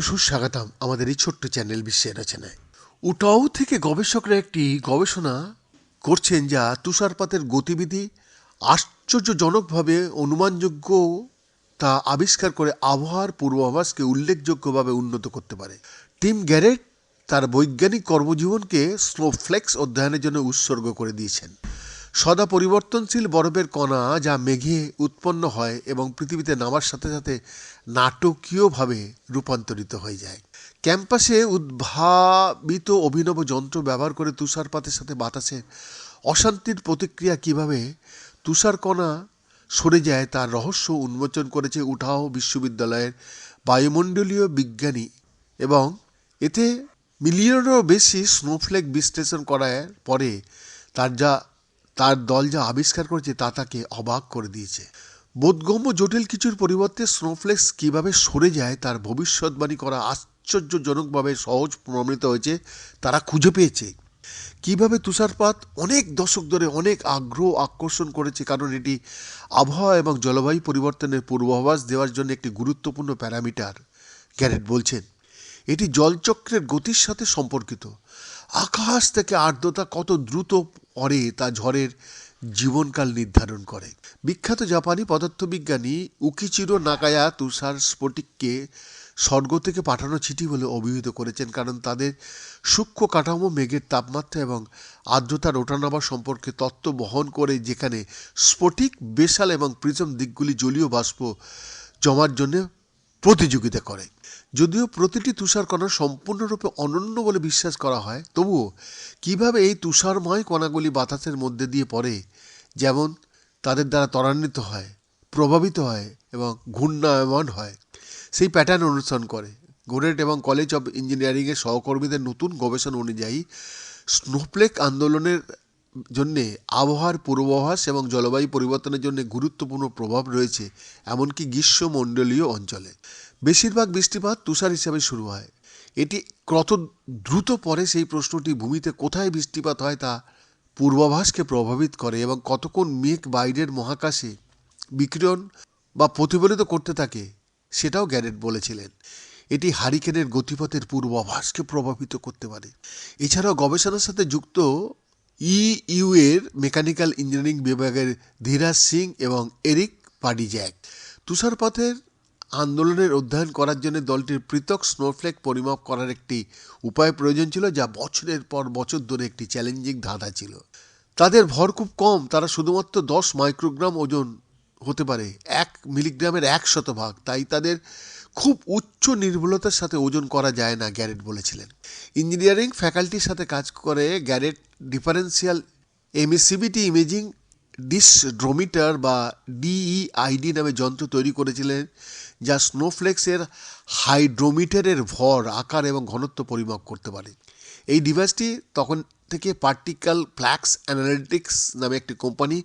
সুস্বাগতম আমাদের এই ছোট্ট চ্যানেল বিশ্বের রচনায়। উটাও থেকে গবেষকরা একটি গবেষণা করছেন যা তুষারপাতের গতিবিধি আশ্চর্যজনকভাবে অনুমানযোগ্য তা আবিষ্কার করে আবহাওয়ার পূর্বাভাসকে উল্লেখযোগ্যভাবে উন্নত করতে পারে। টিম গ্যারেট তার বৈজ্ঞানিক কর্মজীবনকে স্নোফ্লেক্স অধ্যয়নের জন্য উৎসর্গ করে দিয়েছেন। সদা পরিবর্তনশীল বরফের কণা যা মেঘে উৎপন্ন হয় এবং পৃথিবীতে নামার সাথে সাথে নাটকীয়ভাবে রূপান্তরিত হয়ে যায়। ক্যাম্পাসে উদ্ভাবিত অভিনব যন্ত্র ব্যবহার করে তুষারপাতের সাথে বাতাসের অশান্তির প্রতিক্রিয়া কীভাবে তুষারকণা সরে যায় তার রহস্য উন্মোচন করেছে উঠাও বিশ্ববিদ্যালয়ের বায়ুমণ্ডলীয় বিজ্ঞানী এবং এতে মিলিয়নেরও বেশি স্নোফ্লেক বিশ্লেষণ করার পরে তার যা তার দল যা আবিষ্কার করেছে তা তাকে অবাক করে দিয়েছে। বোধগম্য জটিল কিছুর পরিবর্তে স্নোফ্লেক্স কীভাবে সরে যায় তার ভবিষ্যৎবাণী করা আশ্চর্যজনকভাবে সহজ প্রমাণিত হয়েছে, তারা খুঁজে পেয়েছে। কীভাবে তুষারপাত অনেক দশক ধরে অনেক আগ্রহ আকর্ষণ করেছে, কারণ এটি আবহাওয়া এবং জলবায়ু পরিবর্তনের পূর্বাভাস দেওয়ার জন্য একটি গুরুত্বপূর্ণ প্যারামিটার, গ্যারেট বলছেন। এটি জলচক্রের গতির সাথে সম্পর্কিত। আকাশ থেকে আর্দ্রতা কত দ্রুত পরে তা ঝড়ের জীবনকাল নির্ধারণ করে। বিখ্যাত জাপানি পদার্থবিজ্ঞানী উকিচিরো নাকায়া তুষার স্ফটিককে স্বর্গ থেকে পাঠানো চিঠি বলে অভিহিত করেছেন, কারণ তাদের সূক্ষ্ম কাঠামো, মেঘের তাপমাত্রা এবং আর্দ্রতার ওঠানামা সম্পর্কে তত্ত্ব বহন করে যেখানে স্ফটিক বেশাল এবং প্রিজম দিকগুলি জলীয় বাষ্প জমার জন্য প্রতিযোগিতা করে। যদিও প্রতিটি তুষারকণা সম্পূর্ণরূপে অনন্য বলে বিশ্বাস করা হয়, তবুও কীভাবে এই তুষারময় কণাগুলি বাতাসের মধ্যে দিয়ে পড়ে, যেমন তাদের দ্বারা ত্বরান্বিত হয়, প্রভাবিত হয় এবং ঘূর্ণায়মান হয়, সেই প্যাটার্ন অনুসরণ করে। গোরেট এবং কলেজ অব ইঞ্জিনিয়ারিংয়ের সহকর্মীদের নতুন গবেষণা অনুযায়ী স্নোফ্লেক আন্দোলনের জন্যে আবহাওয়ার পূর্বাভাস এবং জলবায়ু পরিবর্তনের জন্য গুরুত্বপূর্ণ প্রভাব রয়েছে এমনকি গ্রীষ্মমণ্ডলীয় অঞ্চলে। বেশিরভাগ বৃষ্টিপাত তুষার হিসাবে শুরু হয়। এটি কত দ্রুত পরে সেই প্রশ্নটি ভূমিতে কোথায় বৃষ্টিপাত হয় তা পূর্বাভাসকে প্রভাবিত করে এবং কতক্ষণ মেঘ বাইরের মহাকাশে বিকিরণ বা প্রতিফলিত করতে থাকে সেটাও গ্যারেট বলেছিলেন। এটি হারিকেনের গতিপথের পূর্বাভাসকে প্রভাবিত করতে পারে। এছাড়াও গবেষণার সাথে যুক্ত ইইউ এর মেকানিক্যাল ইঞ্জিনিয়ারিং বিভাগের ধীরাজ সিং এবং এরিক পাডিজ্যাক। তুষারপাতের আন্দোলনের অধ্যয়ন করার জন্য দলটির পৃথক স্নোফ্লেক পরিমাপ করার একটি উপায় প্রয়োজন ছিল, যা বছরের পর বছর ধরে একটি চ্যালেঞ্জিং ধাঁধা ছিল। তাদের ভর খুব কম, তারা শুধুমাত্র দশ মাইক্রোগ্রাম ওজন হতে পারে, এক মিলিগ্রামের এক শতভাগ তাই তাদের খুব উচ্চ নির্ভুলতার সাথে ওজন করা যায় না, গ্যারেট বলেছিলেন। ইঞ্জিনিয়ারিং ফ্যাকাল্টির সাথে কাজ করে গ্যারেট ডিফারেন্সিয়াল এমএসিবিটি ইমেজিং ডিসড্রোমিটার বা ডিইআইডি নামে যন্ত্র তৈরি করেছিলেন, যা স্নোফ্লেক্সের হাইড্রোমিটারের ভর, আকার এবং ঘনত্ব পরিমাপ করতে পারে। এই ডিভাইসটি তখন থেকে পার্টিকাল ফ্ল্যাক্স অ্যানালিটিক্স নামে একটি কোম্পানি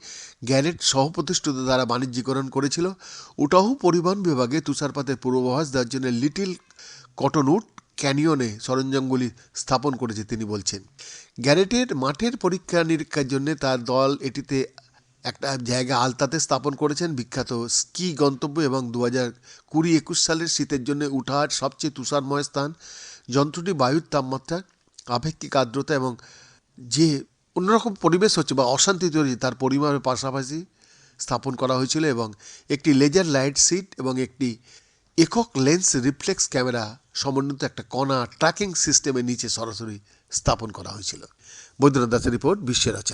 গ্যারেট সহপ্রতিষ্ঠিত দ্বারা বাণিজ্যিকরণ করেছিল। উটাহু পরিবহন বিভাগে তুষারপাতের পূর্বাভাস দেওয়ার জন্য লিটিল কটনউড ক্যানিয়নে সরঞ্জামগুলি স্থাপন করেছে তিনি বলছেন। গ্যারেটের মাঠের পরীক্ষা নিরীক্ষার জন্য তার দল এটিতে একটা জায়গা আলতাতে স্থাপন করেছেন। বিখ্যাত স্কি গন্তব্য এবং দু হাজার কুড়ি একুশ সালের শীতের জন্য উঠার সবচেয়ে তুষারময় স্থান। যন্ত্রটি বায়ুর তাপমাত্রা আপেক্ষিক আর্দ্রতা এবং যে অন্যরকম পরিবেশ হচ্ছে বা অশান্তি তৈরি তার পরিমাণের পাশাপাশি স্থাপন করা হয়েছিল এবং একটি লেজার লাইট সিট এবং একটি একক লেন্স রিফ্লেক্স ক্যামেরা সমন্বিত একটা কণা ট্র্যাকিং সিস্টেমের নিচে সরাসরি স্থাপন করা হয়েছিল। বৈদ্যনাথ দাসের রিপোর্ট বিশ্বের আছেন